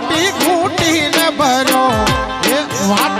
वाटी खूटी न भरो। वाट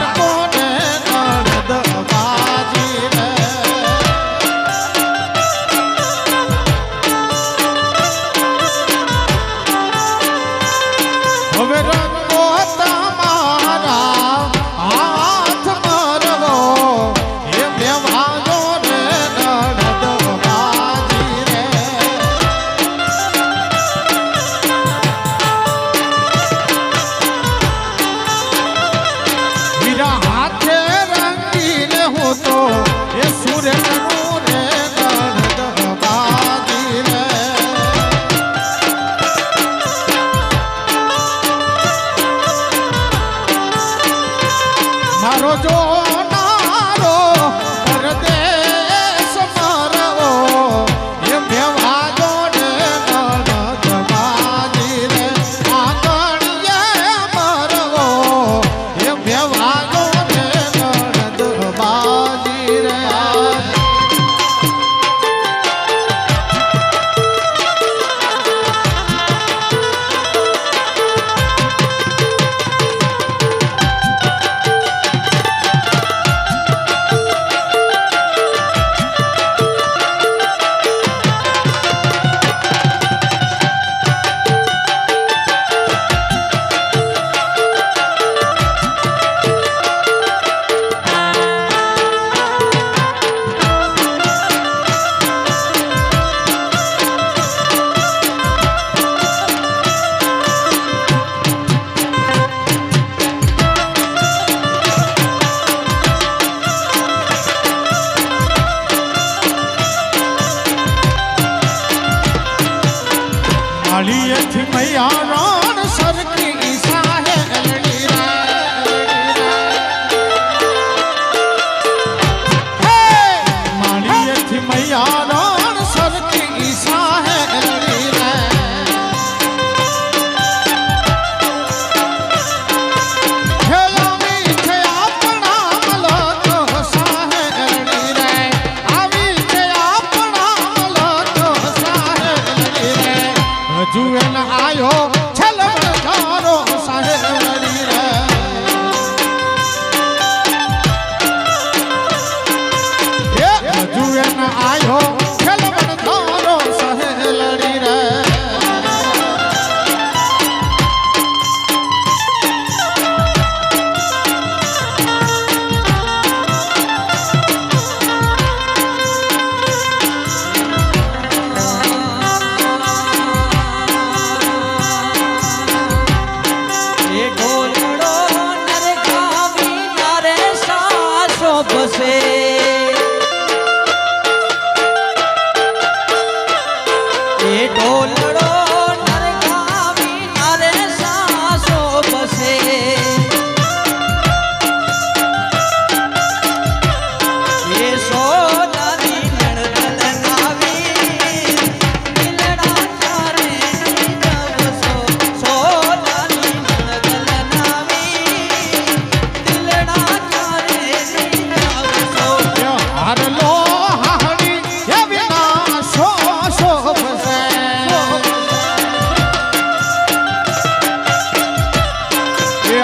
માળીએથી મૈયા રણ સરકી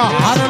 એ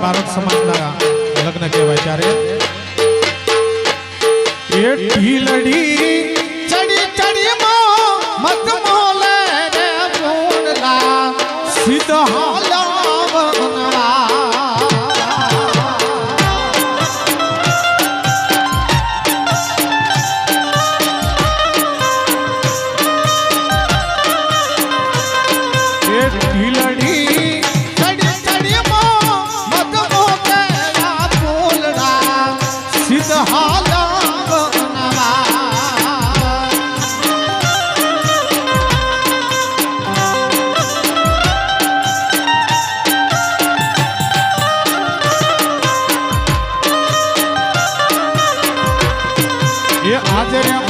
ભારત સમાજના એ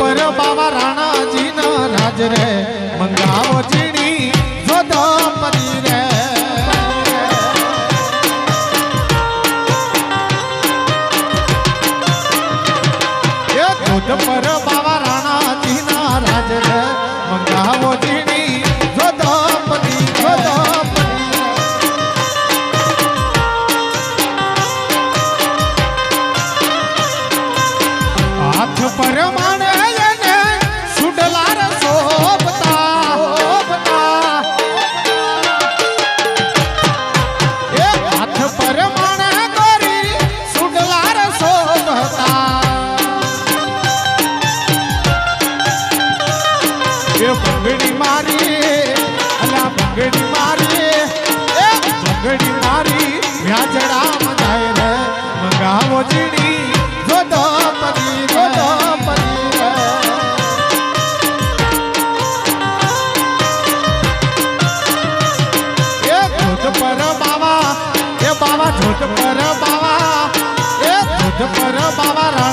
परबा એ ભંગડી મારી અલા ભંગડી મારી એ ભંગડી મારી વ્યાજડા મજાય રે મંગાવો ચીડી, જો તો પડી જો તો પડી એ જોત પર બાવા, એ બાવા જોત પર બાવા, એ જોત પર બાવા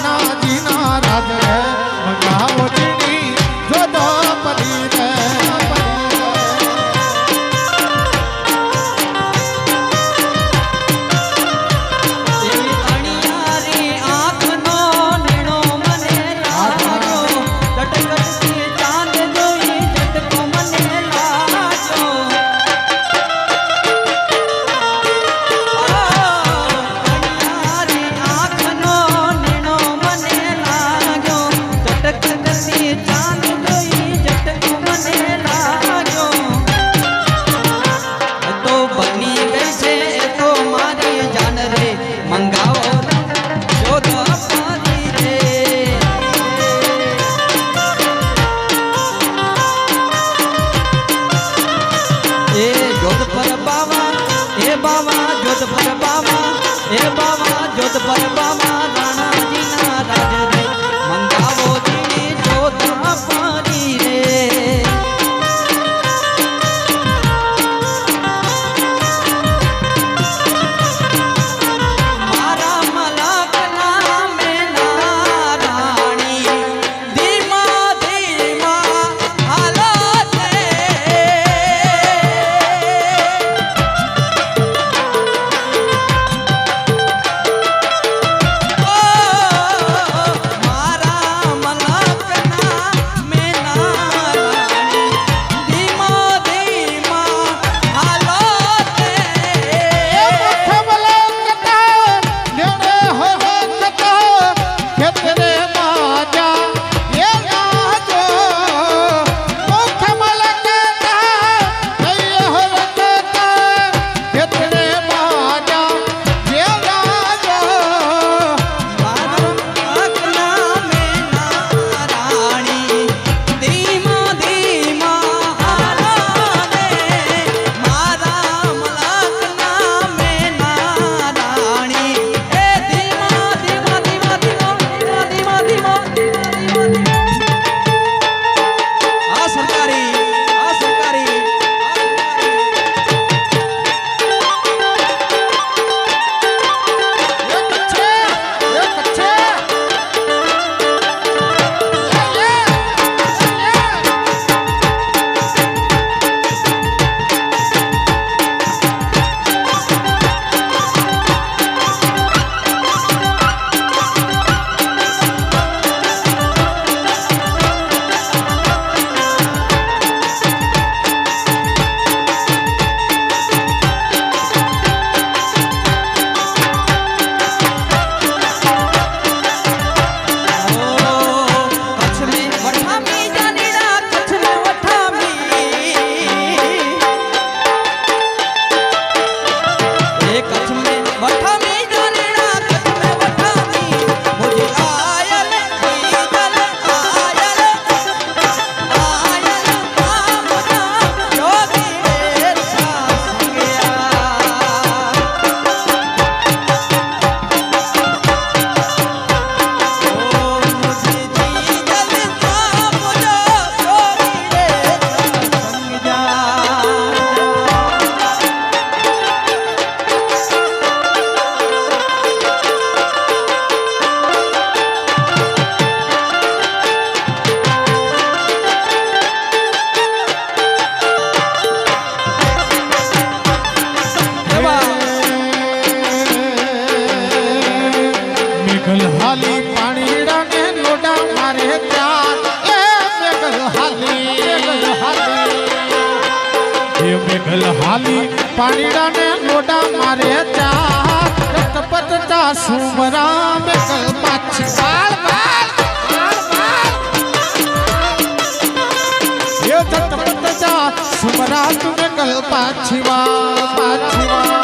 પાછી વા પાછી વા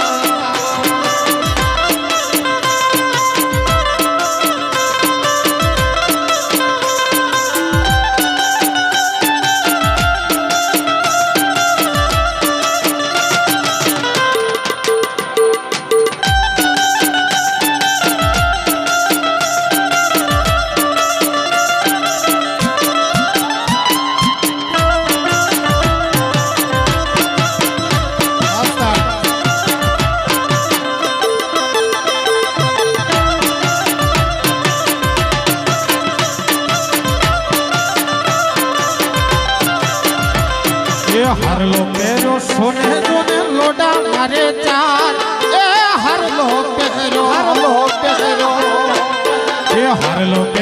হারলো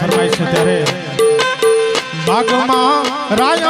ફરમાય છે ત્યારે. બાગમાં રાય